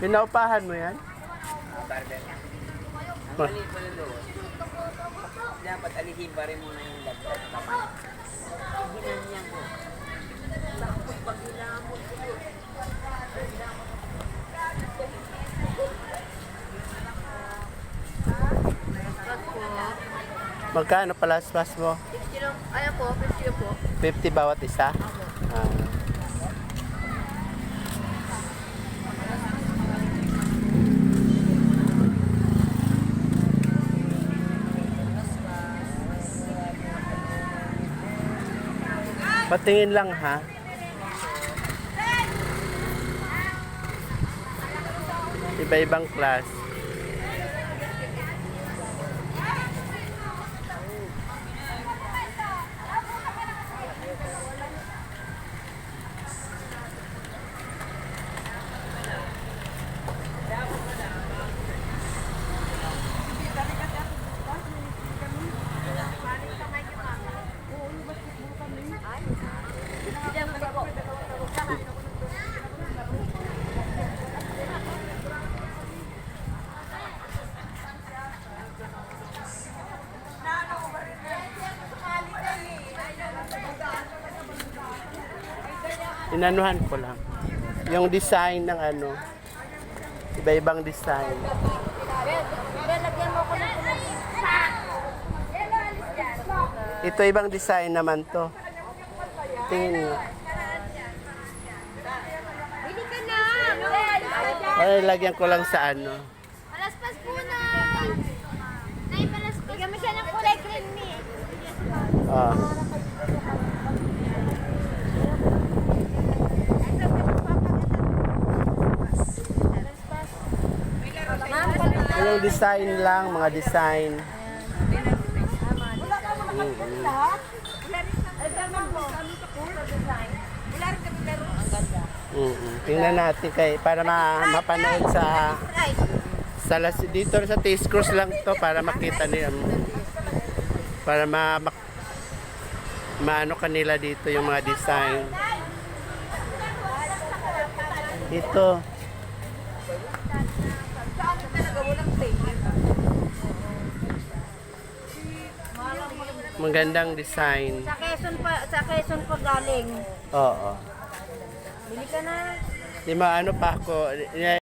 Pinaupahan mo yan? Barber. Ang Ma- mali po na doon. Dapat alihin pa rin muna yung lagdag. Ginanyan ko. Tapos pag hinamot ko yun. Magkano palaspas mo? 50 lang. Ayan po, 50 po. 50 bawat isa? Ah. Patingin lang ha. Iba-ibang class. Inanuhan ko lang. Yung design ng ano. Iba-ibang design. Ito ibang design naman to. Tingin na! Ay, lagyan ko lang sa ano. Palaspas po na! Nay, palaspas. Bigyan mo siya ng kulay green ni. Ah. Yung design lang, mga design. Mm Tingnan natin kay para ma mapanood sa sa las, dito sa Taste Cruise lang to para makita niyo para ma, ma maano kanila dito yung mga design. Ito. Magandang design. Sa Quezon pa, sa Quezon pa galing. Oo. Bili ka na. Di maano pa ako.